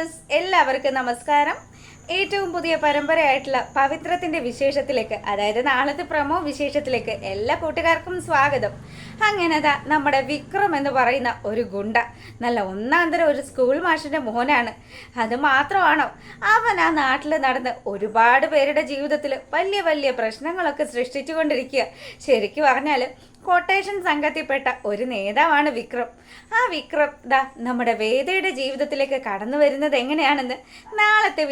Viewers എല്ലാവർക്കും നമസ്കാരം. ഏറ്റവും പുതിയ പരമ്പരയായിട്ടുള്ള പവിത്രത്തിന്റെ വിശേഷത്തിലേക്ക് അതായത് നാളത്തെ പ്രമോ വിശേഷത്തിലേക്ക് എല്ലാ കൂട്ടുകാർക്കും സ്വാഗതം. അങ്ങനെ അതാ നമ്മുടെ വിക്രം എന്ന് പറയുന്ന ഒരു ഗുണ്ട നല്ല ഒന്നാന്തരം ഒരു സ്കൂൾ മാഷിന്റെ മോനാണ്. അത് മാത്രമാണോ? അവൻ ആ നാട്ടിൽ നടന്ന് ഒരുപാട് പേരുടെ ജീവിതത്തിൽ വലിയ വലിയ പ്രശ്നങ്ങളൊക്കെ സൃഷ്ടിച്ചുകൊണ്ടിരിക്കുക. ശരിക്കും പറഞ്ഞാൽ കൊട്ടേഷൻ സംഘത്തിൽപ്പെട്ട ഒരു നേതാവാണ് വിക്രം. ആ വിക്രം ദാ നമ്മുടെ വേദയുടെ ജീവിതത്തിലേക്ക് കടന്നു വരുന്നത് എങ്ങനെയാണെന്ന് നാളത്തെ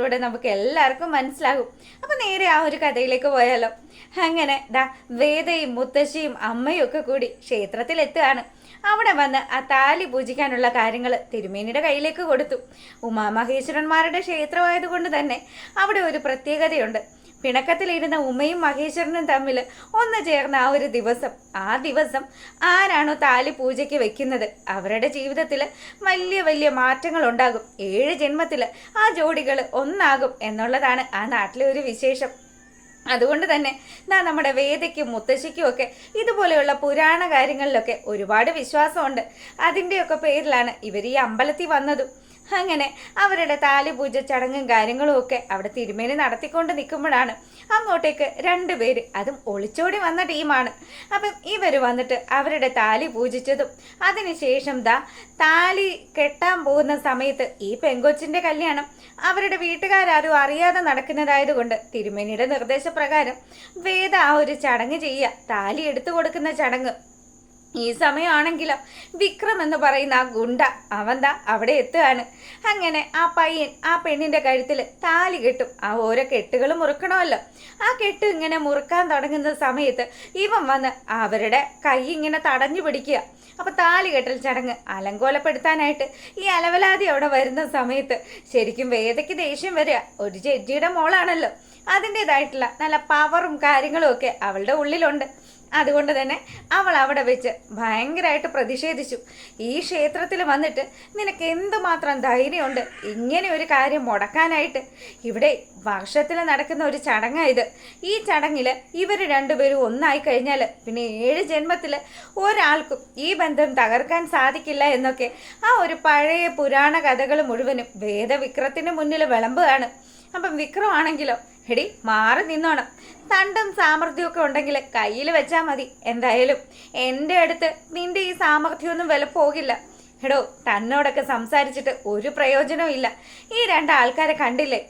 വിശേഷത്തിലൂടെ നമുക്ക് എല്ലാവർക്കും മനസ്സിലാകും. അപ്പൊ നേരെ ആ ഒരു കഥയിലേക്ക് പോയാലോ. അങ്ങനെ ദാ വേദയും മുത്തശ്ശിയും അമ്മയും ഒക്കെ കൂടി ക്ഷേത്രത്തിലെത്തുകയാണ്. അവിടെ വന്ന് ആ താലി പൂജിക്കാനുള്ള കാര്യങ്ങൾ തിരുമേനിയുടെ കയ്യിലേക്ക് കൊടുത്തു. ഉമാമഹേശ്വരന്മാരുടെ ക്ഷേത്രമായതുകൊണ്ട് തന്നെ അവിടെ ഒരു പ്രത്യേകതയുണ്ട്. പിണക്കത്തിലിരുന്ന ഉമ്മയും മഹേശ്വരനും തമ്മിൽ ഒന്ന് ചേർന്ന ആ ഒരു ദിവസം. ആ ദിവസം ആരാണോ താലി പൂജയ്ക്ക് വെക്കുന്നത്? അവരുടെ ജീവിതത്തിൽ വലിയ വലിയ മാറ്റങ്ങൾ ഉണ്ടാകും. ഏഴ് ജന്മത്തിൽ ആ ജോഡികൾ ഒന്നാകും എന്നുള്ളതാണ് ആ നാട്ടിലെ ഒരു വിശേഷം. അതുകൊണ്ട് തന്നെ നാ നമ്മുടെ വേദയ്ക്കും മുത്തശ്ശിക്കും ഒക്കെ ഇതുപോലെയുള്ള പുരാണ കാര്യങ്ങളിലൊക്കെ ഒരുപാട് വിശ്വാസമുണ്ട്. അതിന്റെയൊക്കെ പേരിലാണ് ഇവർ ഈ അമ്പലത്തിൽ വന്നതും. അങ്ങനെ അവരുടെ താലി പൂജ ചടങ്ങും കാര്യങ്ങളും ഒക്കെ അവിടെ തിരുമേനി നടത്തിക്കൊണ്ട് നിൽക്കുമ്പോഴാണ് അങ്ങോട്ടേക്ക് രണ്ടുപേര് അതും ഒളിച്ചോടി വന്ന ടീമാണ്. അപ്പം ഇവർ വന്നിട്ട് അവരുടെ താലി പൂജിച്ചതും അതിനുശേഷം ദാ താലി കെട്ടാൻ പോകുന്ന സമയത്ത് ഈ പെങ്കൊച്ചിന്റെ കല്യാണം അവരുടെ വീട്ടുകാരും അറിയാതെ നടക്കുന്നതായതുകൊണ്ട് തിരുമേനിയുടെ നിർദ്ദേശപ്രകാരം വേദ ആ ഒരു ചടങ്ങ് ചെയ്യുക താലി എടുത്തു കൊടുക്കുന്ന ചടങ്ങ് ഈ സമയമാണെങ്കിലോ വിക്രം എന്ന് പറയുന്ന ആ ഗുണ്ട അവന്താ അവിടെ എത്തുകയാണ്. അങ്ങനെ ആ പയ്യൻ ആ പെണ്ണിന്റെ കഴുത്തിൽ താലി കെട്ടും. ആ ഓരോ കെട്ടുകൾ മുറുക്കണമല്ലോ. ആ കെട്ട് ഇങ്ങനെ മുറുക്കാൻ തുടങ്ങുന്ന സമയത്ത് ഇവൻ വന്ന് അവരുടെ കൈ ഇങ്ങനെ തടഞ്ഞു പിടിക്കുക. അപ്പൊ താലി കെട്ടൽ ചടങ്ങ് അലങ്കോലപ്പെടുത്താനായിട്ട് ഈ അലവലാതി അവിടെ വരുന്ന സമയത്ത് ശരിക്കും വേദയ്ക്ക് ദേഷ്യം വരിക. ഒരു ജഡ്ജിയുടെ മോളാണല്ലോ. അതിന്റെതായിട്ടുള്ള നല്ല പവറും കാര്യങ്ങളും ഒക്കെ അവളുടെ ഉള്ളിലുണ്ട്. അതുകൊണ്ട് തന്നെ അവൾ അവിടെ വെച്ച് ഭയങ്കരമായിട്ട് പ്രതിഷേധിച്ചു. ഈ ക്ഷേത്രത്തിൽ വന്നിട്ട് നിനക്ക് എന്തുമാത്രം ധൈര്യമുണ്ട്? ഇങ്ങനെ ഒരു കാര്യം മുടക്കാനായിട്ട്. ഇവിടെ വർഷത്തിൽ നടക്കുന്ന ഒരു ചടങ്ങായത് ഈ ചടങ്ങിൽ ഇവർ രണ്ടുപേരും ഒന്നായി കഴിഞ്ഞാൽ പിന്നെ ഏഴ് ജന്മത്തിൽ ഒരാൾക്കും ഈ ബന്ധം തകർക്കാൻ സാധിക്കില്ല എന്നൊക്കെ ആ ഒരു പഴയ പുരാണ കഥകൾ മുഴുവനും വേദവിക്രത്തിന് മുന്നിൽ വിളമ്പുകയാണ്. അപ്പം വിക്രമാണെങ്കിലോ? എടി മാറി നിന്നോണം. തണ്ടും സാമർഥ്യമൊക്കെ ഉണ്ടെങ്കിൽ കയ്യിൽ വെച്ചാൽ മതി എന്തായാലും. എന്റെ അടുത്ത് നിന്റെ ഈ സാമർഥ്യമൊന്നും വില പോകില്ല. എടോ തന്നോടൊക്കെ സംസാരിച്ചിട്ട് ഒരു പ്രയോജനവും ഇല്ല. ഈ രണ്ടാൾക്കാരെ കണ്ടില്ലേ?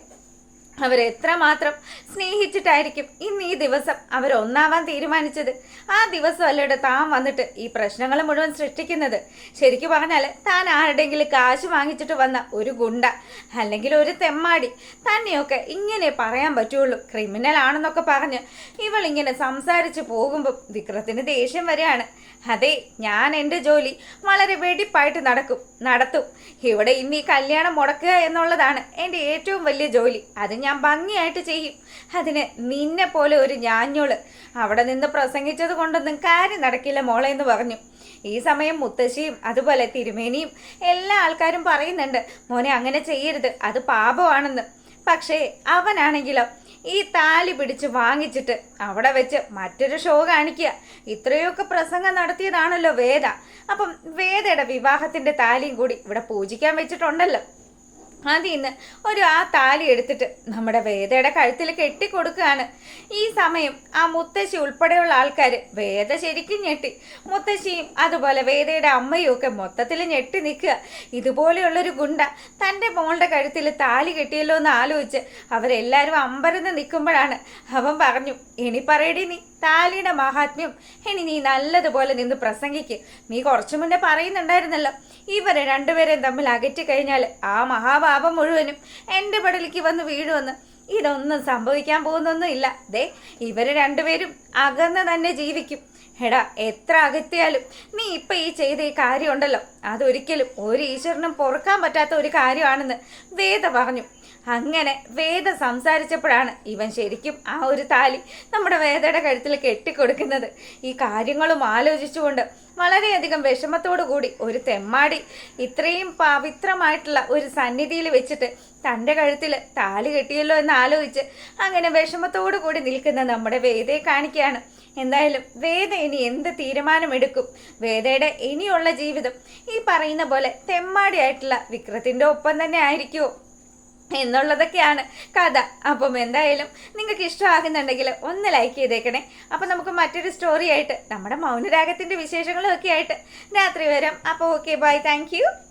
അവരെത്രമാത്രം സ്നേഹിച്ചിട്ടായിരിക്കും ഇന്ന് ഈ ദിവസം അവരൊന്നാവാൻ തീരുമാനിച്ചത്? ആ ദിവസം അല്ലയുടെ താൻ വന്നിട്ട് ഈ പ്രശ്നങ്ങൾ മുഴുവൻ സൃഷ്ടിക്കുന്നത്? ശരിക്കും പറഞ്ഞാൽ താൻ ആരുടെങ്കിലും കാശ് വാങ്ങിച്ചിട്ട് വന്ന ഒരു ഗുണ്ട അല്ലെങ്കിൽ ഒരു തെമ്മാടി തന്നെയൊക്കെ ഇങ്ങനെ പറയാൻ പറ്റുള്ളൂ. ക്രിമിനൽ ആണെന്നൊക്കെ പറഞ്ഞ് ഇവൾ ഇങ്ങനെ സംസാരിച്ച് പോകുമ്പോൾ വിക്രത്തിന് ദേഷ്യം വരികയാണ്. അതെ ഞാൻ എന്റെ ജോലി വളരെ വെടിപ്പായിട്ട് നടക്കും നടത്തും. ഇവിടെ ഇന്ന് ഈ കല്യാണം മുടക്കുക എന്നുള്ളതാണ് എന്റെ ഏറ്റവും വലിയ ജോലി. അത് ഞാൻ ഭംഗിയായിട്ട് ചെയ്യും. അതിന് നിന്നെ പോലെ ഒരു ഞാഞ്ഞോൾ അവിടെ നിന്ന് പ്രസംഗിച്ചത് കൊണ്ടൊന്നും കാര്യം നടക്കില്ല മോളെ എന്ന് പറഞ്ഞു. ഈ സമയം മുത്തശ്ശിയും അതുപോലെ തിരുമേനിയും എല്ലാ ആൾക്കാരും പറയുന്നുണ്ട് മോനെ അങ്ങനെ ചെയ്യരുത്. അത് പാപമാണെന്ന്. പക്ഷേ അവനാണെങ്കിലോ ഈ താലി പിടിച്ച് വാങ്ങിച്ചിട്ട് അവിടെ വെച്ച് മറ്റൊരു ഷോ കാണിക്കുക. ഇത്രയൊക്കെ പ്രസംഗം നടത്തിയതാണല്ലോ വേദ. അപ്പം വേദയുടെ വിവാഹത്തിന്റെ താലിയും കൂടി ഇവിടെ പൂജിക്കാൻ വെച്ചിട്ടുണ്ടല്ലോ. അതിൽ നിന്ന് ഒരു ആ താലി എടുത്തിട്ട് നമ്മുടെ വേദയുടെ കഴുത്തിൽ കെട്ടിക്കൊടുക്കുകയാണ്. ഈ സമയം ആ മുത്തശ്ശി ഉൾപ്പെടെയുള്ള ആൾക്കാർ വേദ ശരിക്കും ഞെട്ടി. മുത്തശ്ശിയും അതുപോലെ വേദയുടെ അമ്മയും ഒക്കെ മൊത്തത്തിൽ ഞെട്ടി നിൽക്കുക. ഇതുപോലെയുള്ളൊരു ഗുണ്ട തന്റെ മോളുടെ കഴുത്തിൽ താലി കെട്ടിയല്ലോ എന്ന് ആലോചിച്ച് അവരെല്ലാവരും അമ്പരന്ന് നിൽക്കുമ്പോഴാണ് അവൻ പറഞ്ഞു ഇനി പറയടി നീ. താലിയുടെ മഹാത്മ്യം. ഇനി നീ നല്ലതുപോലെ നിന്ന് പ്രസംഗിക്ക്. നീ കുറച്ചു മുന്നേ പറയുന്നുണ്ടായിരുന്നല്ലോ. ഇവരെ രണ്ടുപേരെയും തമ്മിൽ അകറ്റി കഴിഞ്ഞാൽ ആ മഹാപാപം മുഴുവനും എന്റെ പടലിക്ക് വന്ന് വീഴുമെന്ന്. ഇതൊന്നും സംഭവിക്കാൻ പോകുന്നൊന്നും ഇല്ല ദേ ഇവർ രണ്ടുപേരും അകന്ന് തന്നെ ജീവിക്കും. എടാ എത്ര അകത്തിയാലും നീ ഇപ്പൊ ഈ ചെയ്ത ഈ കാര്യമുണ്ടല്ലോ. അതൊരിക്കലും ഒരു ഈശ്വരനും പൊറുക്കാൻ പറ്റാത്ത ഒരു കാര്യമാണെന്ന് വേദ പറഞ്ഞു. അങ്ങനെ വേദ സംസാരിച്ചപ്പോഴാണ് ഇവൻ ശരിക്കും ആ ഒരു താലി നമ്മുടെ വേദയുടെ കഴുത്തിൽ കെട്ടിക്കൊടുക്കുന്നത്. ഈ കാര്യങ്ങളും ആലോചിച്ചുകൊണ്ട് വളരെയധികം വിഷമത്തോടു കൂടി ഒരു തെമ്മാടി ഇത്രയും പവിത്രമായിട്ടുള്ള ഒരു സന്നിധിയിൽ വെച്ചിട്ട് തന്റെ കഴുത്തിൽ താലി കെട്ടിയല്ലോ എന്ന് ആലോചിച്ച് അങ്ങനെ വിഷമത്തോടു കൂടി നിൽക്കുന്ന നമ്മുടെ വേദയെ കാണിക്കുകയാണ്. എന്തായാലും വേദ ഇനി എന്ത് തീരുമാനമെടുക്കും? വേദയുടെ ഇനിയുള്ള ജീവിതം ഈ പറയുന്ന പോലെ തെമ്മാടിയായിട്ടുള്ള വിക്രത്തിന്റെ ഒപ്പം തന്നെ ആയിരിക്കുമോ എന്നുള്ളതൊക്കെയാണ് കഥ. അപ്പം എന്തായാലും നിങ്ങൾക്ക് ഇഷ്ടമാകുന്നുണ്ടെങ്കിൽ ഒന്ന് ലൈക്ക് ചെയ്തേക്കണേ. അപ്പം നമുക്ക് മറ്റൊരു സ്റ്റോറി ആയിട്ട് നമ്മുടെ മൗനരാഗത്തിന്റെ വിശേഷങ്ങളും ഒക്കെ ആയിട്ട് രാത്രി വരാം. അപ്പോൾ ഓക്കെ ബൈ താങ്ക്